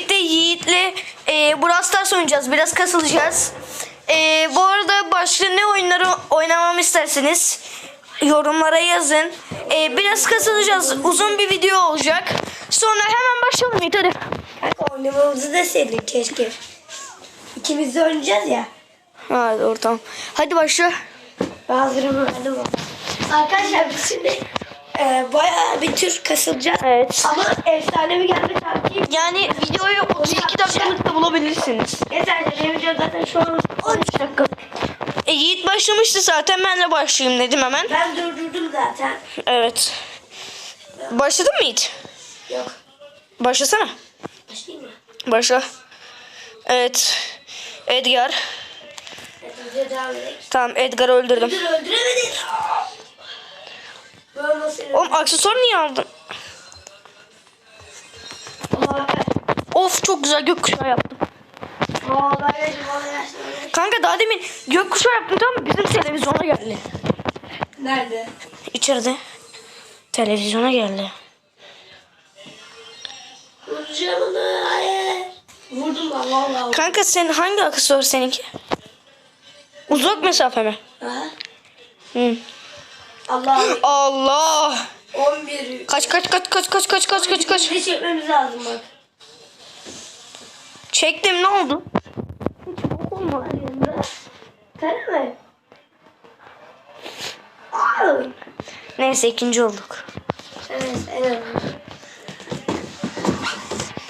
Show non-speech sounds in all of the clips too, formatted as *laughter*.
birlikte Yiğit'le e, Brawl Stars oynayacağız. Biraz kasılacağız. E, bu arada başka ne oyunları oynamamı isterseniz yorumlara yazın. E, biraz kasılacağız. Uzun bir video olacak. Sonra hemen başlayalım Yiğit hadi. Kanka oynamamızı da sevdik keşke. İkimiz de oynayacağız ya. Hadi ortam. Hadi başla. Ben hazırım hadi bakalım. Arkadaşlar biz şimdi e, bayağı bir tür kasılacağız. Evet. Ama efsane bir geldi sanki. Yani videoyu 32 dakikalıkta bulabilirsiniz. Yeter benim video zaten şu an 13 dakika. E, Yiğit başlamıştı zaten ben de başlayayım dedim hemen. Ben durdurdum zaten. Evet. Başladın mı Yiğit? Yok. Başlasana. Başlayayım mı? Başla. Evet. Edgar. Evet. Tamam Edgar'ı öldürdüm. Dur öldüremedik. Oğlum aksesuar niye aldın? Of çok güzel gökkuşağı yaptım. Kanka daha demin gökkuşağı yaptım tamam mı? Bizim televizyona geldi. Nerede? İçeride. Televizyona geldi. Vuracağım onu. Hayır. Vurdum ben vallahi. Kanka senin hangi aksesuar seninki? Uzak mesafe mi? Aha. Hı. Allah. Allah. 11. Kaç kaç kaç kaç kaç kaç kaç kaç kaç. Bir çekmemiz lazım bak. Çektim ne oldu? Hiç bok olmadı. Kare mi? Neyse ikinci olduk. Evet, evet.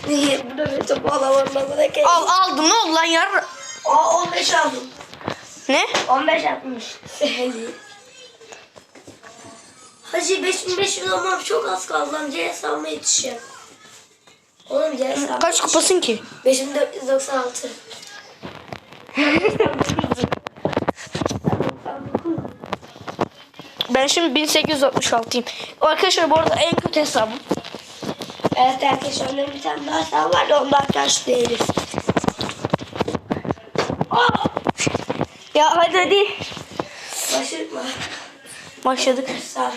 Niye? Bu da bir topu kere. Al aldım ne oldu lan yar? Aa 15 aldım. Ne? 15 yapmış. *laughs* Hacı 5500 olmam çok az kaldı lan. CS almaya yetişeceğim. Oğlum CS almaya Kaç kupasın ki? 5496. Ben şimdi 1866'yım. Arkadaşlar bu arada en kötü hesabım. Evet arkadaşlar önümde bir tane daha hesap var da onda arkadaş değiliz. Aa! Ya hadi hadi. Başlık mı? Başladık. Sağ.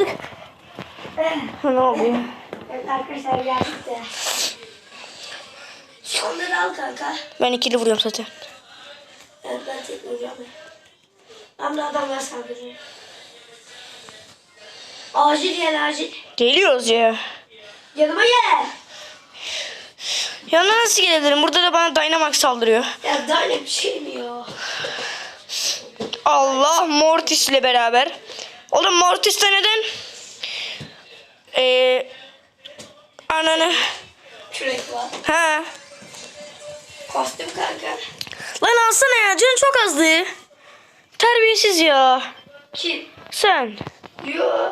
Başladık. ne oluyor? Evet arkadaşlar geldik de. Onları al kanka. Ben ikili vuruyorum zaten. Evet ben tek vuracağım. Ben de adamlar saldırıyor. Acil gel acil. Geliyoruz ya. Yanıma gel. Yanına nasıl gelebilirim? Burada da bana Dynamax saldırıyor. Ya bir şey mi ya? Allah Mortis ile beraber. Oğlum Mortis de neden? Ee, ananı. Kürek var. Ha. Kostüm kanka. Lan alsana ya. Canın çok azdı. Terbiyesiz ya. Kim? Sen. Yo.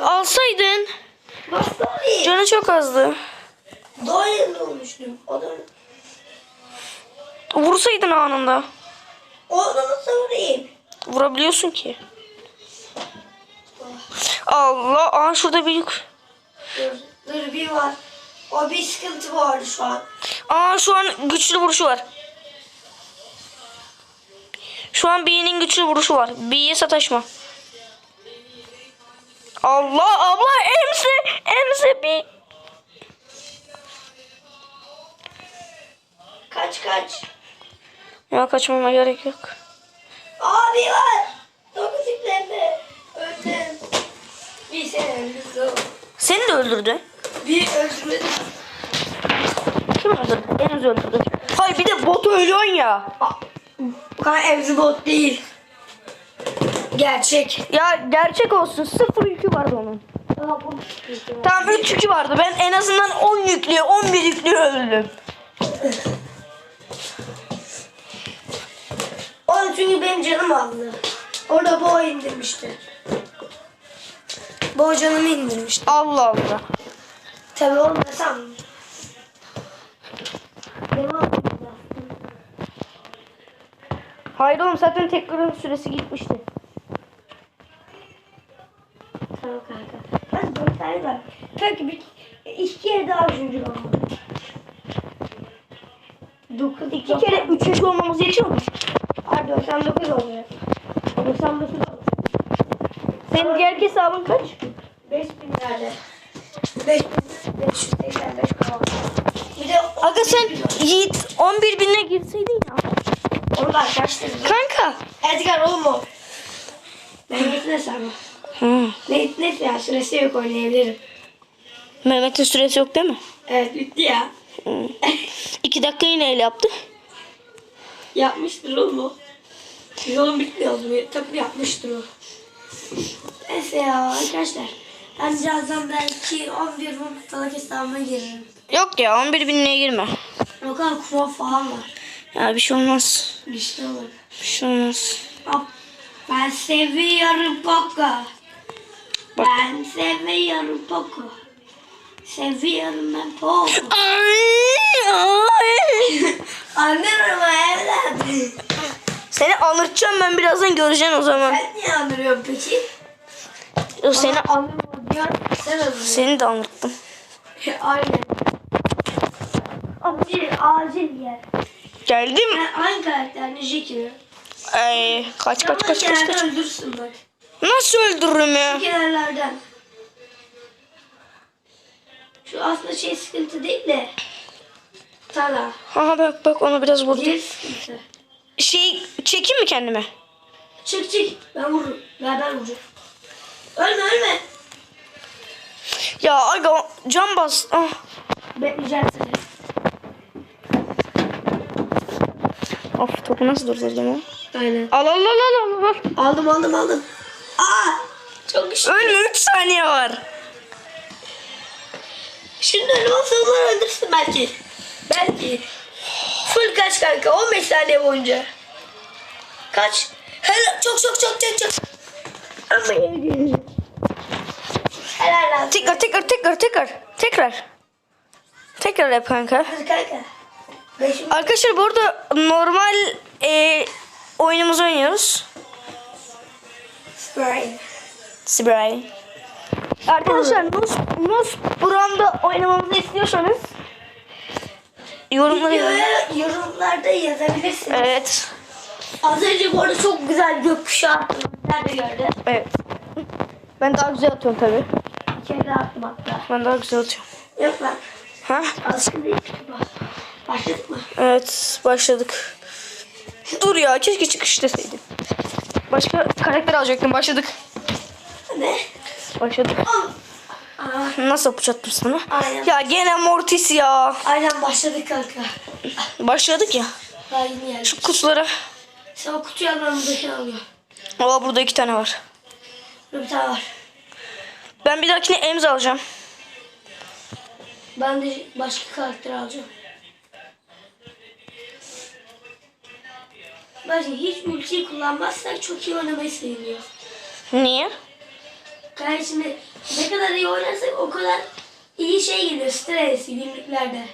Alsaydın. Nasıl alayım? Canı çok azdı. Daha yeni olmuştum. O da Vursaydın anında. o da nasıl vurayım? Vurabiliyorsun ki. Allah. Aa şurada bir yük. Dur, dur bir var. O bir sıkıntı vardı şu an. Aa şu an güçlü vuruşu var. Şu an B'nin güçlü vuruşu var. B'ye sataşma. Allah abla emse emse B. Kaç kaç. Ya kaçmama gerek yok. Abi var. Dokuz iplerle. Öldüm. Bir sene öldürdüm. Seni de öldürdü. Bir öldürmedim. Kim öldürdü? Enes öldürdü. Hayır bir de bot ölüyorsun ya. Bu kadar evli bot değil. Gerçek. Ya gerçek olsun. Sıfır yükü vardı onun. Bu Tamam 3 yükü vardı. Ben en azından 10 yüklü 11 yüklü öldüm. Oğlum çünkü benim canım aldı. Orada boğa indirmişti. Boğa canımı indirmişti. Allah Allah. Tabii olmasam. Aldım. Hayır oğlum zaten tekrarın süresi gitmişti. Tamam kanka. Dört tane var. Kanka bir iki kere daha üçüncü olmalı. Dokuz. İki kere üçüncü olmamız yetiyor mu? Hayır 99 oluyor. 99 oluyor. Senin diğer hesabın kaç? 5000 nerede? 5585 kalan. Bir de Aga sen Yiğit 11 bine girseydin ya. onu da arkadaşlarım. Kanka. Edgar oğlum o. Mehmet'in hesabı. Hı. Net net ya süresi yok oynayabilirim. Mehmet'in süresi yok değil mi? Evet bitti ya. Hı. İki dakika yine el yaptı. Yapmıştır oğlum o. Oğlum bitmiyor. Tabii yapmıştır o. Neyse ya arkadaşlar. Birazdan belki 11 bin salak hesabıma girerim. Yok ya 11 binliğe girme. O kadar kuro falan var. Ya bir şey olmaz. Güçlü olur. Bir şey olmaz. Ben seviyorum Poco. Ben seviyorum Poco. Seviyorum ben Poco. *laughs* Ay, ay. Anlıyorum evladım. Seni anırtacağım ben birazdan göreceksin o zaman. Ben niye anlıyorum peki? Seni, anlıyorum Sen seni de anırttım. Aynen. Acil, acil yer. Geldim. Ben aynı karakter Ninja mi? Ay, kaç kaç kaç kaç kaç. öldürsün bak. Nasıl öldürürüm ya? Kenarlardan. Şu aslında şey sıkıntı değil de. Tala. Aha bak bak onu biraz vurdum. Diğer sıkıntı. Şey çekeyim mi kendime? Çık çık. Ben vururum. Ver ben vuracağım. Ölme ölme. Ya aga can bas. Ah. Bekleyeceğim seni. Of topu nasıl durdurdum o? Aynen. Al al al al al. al. Aldım aldım aldım. Aa! Çok güçlü. Ölme 3 saniye var. Şimdi ölüm olsa onlar öldürsün belki. Belki. Full kaç kanka? 15 saniye boyunca. Kaç? Helal. Çok çok çok çok çok. Ama Helal lan. Tekrar tekrar tekrar tekrar. Tekrar. Tekrar yap kanka. Hadi kanka. Beşim. Arkadaşlar bu arada normal e, oyunumuzu oynuyoruz. Spray. Arkadaşlar Nus, Nus Brand'da oynamamızı istiyorsanız yorumlara yorumlarda yazabilirsiniz. Evet. Az önce bu arada çok güzel gökkuşağı. Nerede gördün? Evet. Ben daha güzel atıyorum tabi. Kere daha attım hatta. Ben daha güzel atıyorum. Yok lan. Ha? Alışkın değil. Başladık mı? Evet başladık. Dur ya keşke çıkış deseydim. Başka karakter alacaktım başladık. Ne? Başladık. Aa, Nasıl bıçattım sana? Aynen. Ya gene Mortis ya. aynen başladık kanka. Başladık ya. Yeni geldik. Şu kutulara. Sen o kutuyu al ben buradakini alıyorum. Valla burada iki tane var. Burada bir tane var. Ben bir dahakine Emz alacağım. Ben de başka karakter alacağım. Bence hiç ultiyi kullanmazsak çok iyi oynamayı sayılıyor. Niye? Yani şimdi ne kadar iyi oynarsak o kadar iyi şey geliyor stres günlüklerde.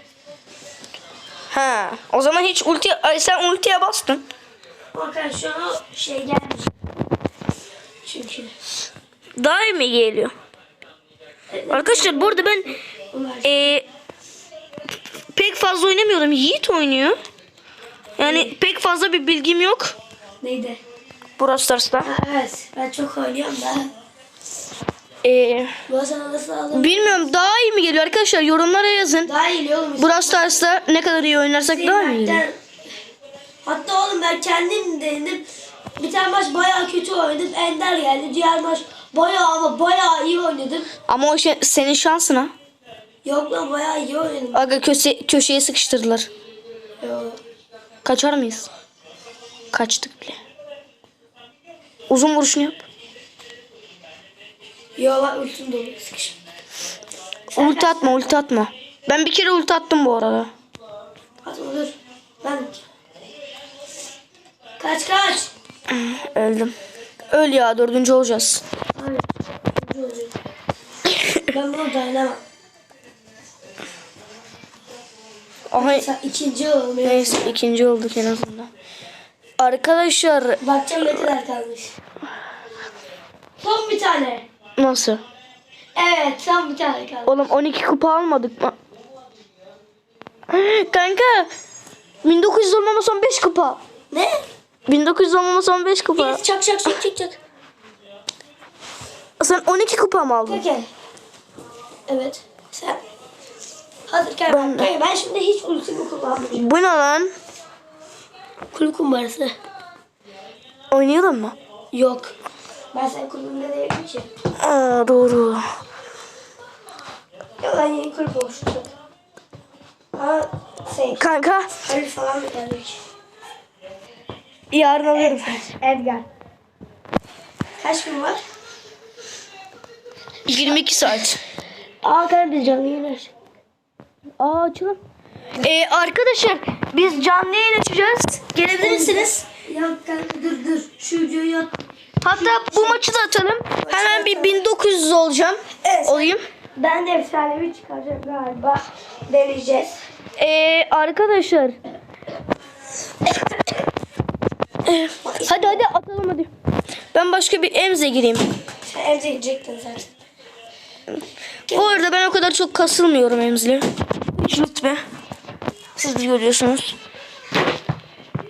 Ha, o zaman hiç ulti ay sen ultiye bastın. Bakın şu an o şey gelmiş. Çünkü. Daha iyi mi geliyor? Arkadaşlar bu arada ben e, pek fazla oynamıyorum. Yiğit oynuyor. Yani pek fazla bir bilgim yok. neydi? Brawl Stars'ta. Ha, evet ben çok oynuyorum da. E, aldım? bilmiyorum daha iyi mi geliyor arkadaşlar yorumlara yazın. Daha iyi geliyor oğlum. Brawl Stars'ta ne kadar iyi oynarsak daha mı iyi? geliyor? Hatta oğlum ben kendim denedim. Bir tane maç bayağı kötü oynadım. Ender geldi. Diğer maç bayağı ama bayağı iyi oynadım. Ama o şey, senin şansına. Yok lan bayağı iyi oynadım. Aga köşe, köşeye sıkıştırdılar. Yok. Kaçar mıyız? Kaçtık bile. Uzun vuruşunu yap. Yok bak ultim dolu. Sıkışım. Ulti atma ulti atma. Ben bir kere ulti attım bu arada. Hadi dur. Ben Kaç kaç. Öldüm. Öl ya dördüncü olacağız. Hayır. Üçüncü olacak. Dayanamam. Aha, ikinci ya. neyse ikinci olduk en azından. Arkadaşlar Bakacağım ne kadar kalmış. Son bir tane. nasıl? Evet son bir tane kaldı. Oğlum 12 kupa almadık mı? *gasps* Kanka 1900 olmama son 5 kupa. Ne? 1900 olmama son 5 kupa. Çak çak çak çak çak. Sen 12 kupa mı aldın? Peki. Evet. Sen. Hazır gel. Ben- Ben, ben şimdi hiç ultimi kullanmayacağım. Bu ne lan? Kul kumbarası. Oynayalım mı? Yok. Ben sen kulübünde değilim ki. Aa doğru. Ya ben yeni kulüp oluşturdum. Aa şey. Kanka Halil falan da geldik. yarın alırım. Edgar. Kaç gün var? 22 saat. Aa kanka canlı yayınlar. Aa açalım. Ee, arkadaşlar biz canlı yayın açacağız. Gelebilirsiniz. Ya kanka dur dur. Şu videoyu at. Hatta bu maçı da atalım. Hemen bir 1900 olacağım. Evet. Olayım. Ben de efsanevi çıkaracağım galiba. Deneyeceğiz. Ee, arkadaşlar. Hadi hadi atalım hadi. Ben başka bir emze gireyim. Sen evde gidecektin zaten. Bu arada ben o kadar çok kasılmıyorum emzile. Hiç lütfen. Siz de görüyorsunuz.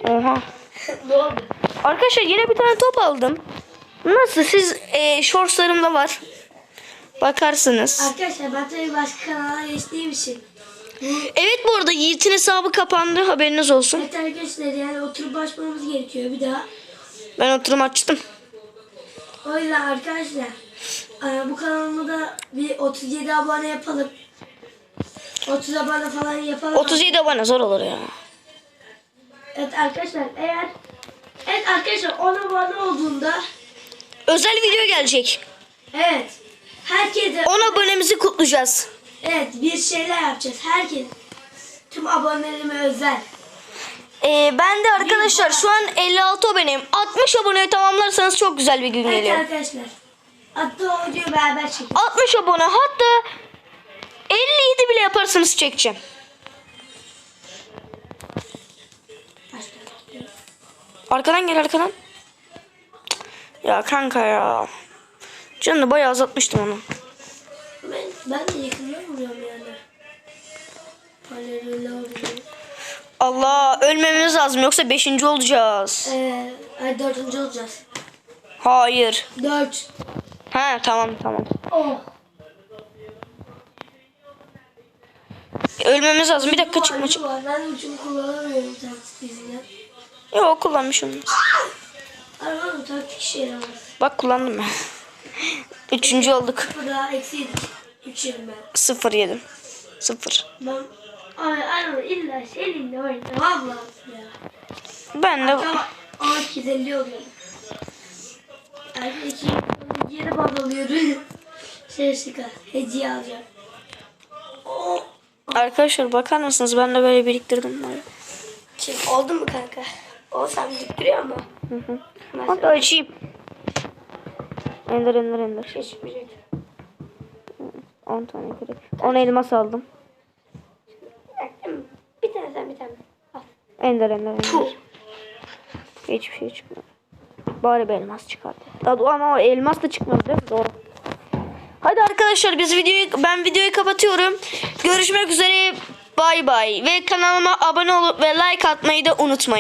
Oha. ne oldu? Arkadaşlar yine bir tane top aldım. Nasıl? Siz e, shortslarımda var. Bakarsınız. Arkadaşlar ben tabii başka kanala geçtiğim için. Evet bu arada Yiğit'in hesabı kapandı. Haberiniz olsun. Evet arkadaşlar yani oturup açmamız gerekiyor bir daha. Ben oturum açtım. O yüzden arkadaşlar bu kanalıma da bir 37 abone yapalım. 30 abone falan yapalım. 37 abone zor olur ya. Evet arkadaşlar eğer Evet arkadaşlar 10 abone olduğunda Özel video gelecek. evet herkese 10 abonemizi kutlayacağız. evet bir şeyler yapacağız. Herkes tüm abonelerime özel. Ee, ben de arkadaşlar şu an 56 aboneyim. 60 aboneyi tamamlarsanız çok güzel bir gün Evet geliyor. arkadaşlar. Hatta o videoyu beraber çekelim. 60 abone hatta 57 bile yaparsanız çekeceğim. Arkadan gel arkadan. Ya kanka ya. Canını bayağı azaltmıştım onu. Ben, ben de yakından vuruyorum yani. Paralel vuruyorum. Allah ölmememiz lazım yoksa 5. olacağız. Ee, ay dördüncü olacağız. Hayır. Dört. Ha tamam tamam. Oh. Ölmemiz lazım. Bir dakika çıkma çık. Ben uçumu kullanamıyorum taktik. Yok kullanmışım. Arabanın taktik işe yaramaz. Bak kullandım ben. Üçüncü olduk. Bu da eksi. Üç yerim ben. Sıfır yedim. Sıfır. Ben ay araba illa seninle oynayacağım abla ya. Ben de Ama ama 250 oluyor. Yani iki yere baz alıyorum. Şey çıkar. Hediye alacağım. Oh. arkadaşlar bakar mısınız? Ben de böyle biriktirdim. Böyle. Şey, oldu mu kanka? O sen biriktiriyor mu? Hı hı. Hadi açayım. Ender ender ender. Hiçbir şey. 10 tane kırık. 10 elmas aldım. Bir tane sen bir tane. Al. Ender ender ender. Puh. Hiçbir şey çıkmadı. Bari bir elmas çıkardı. Daha ama o elmas da çıkmadı değil mi? Doğru. Hadi arkadaşlar biz videoyu ben videoyu kapatıyorum. Görüşmek üzere. Bay bay ve kanalıma abone olup ve like atmayı da unutmayın.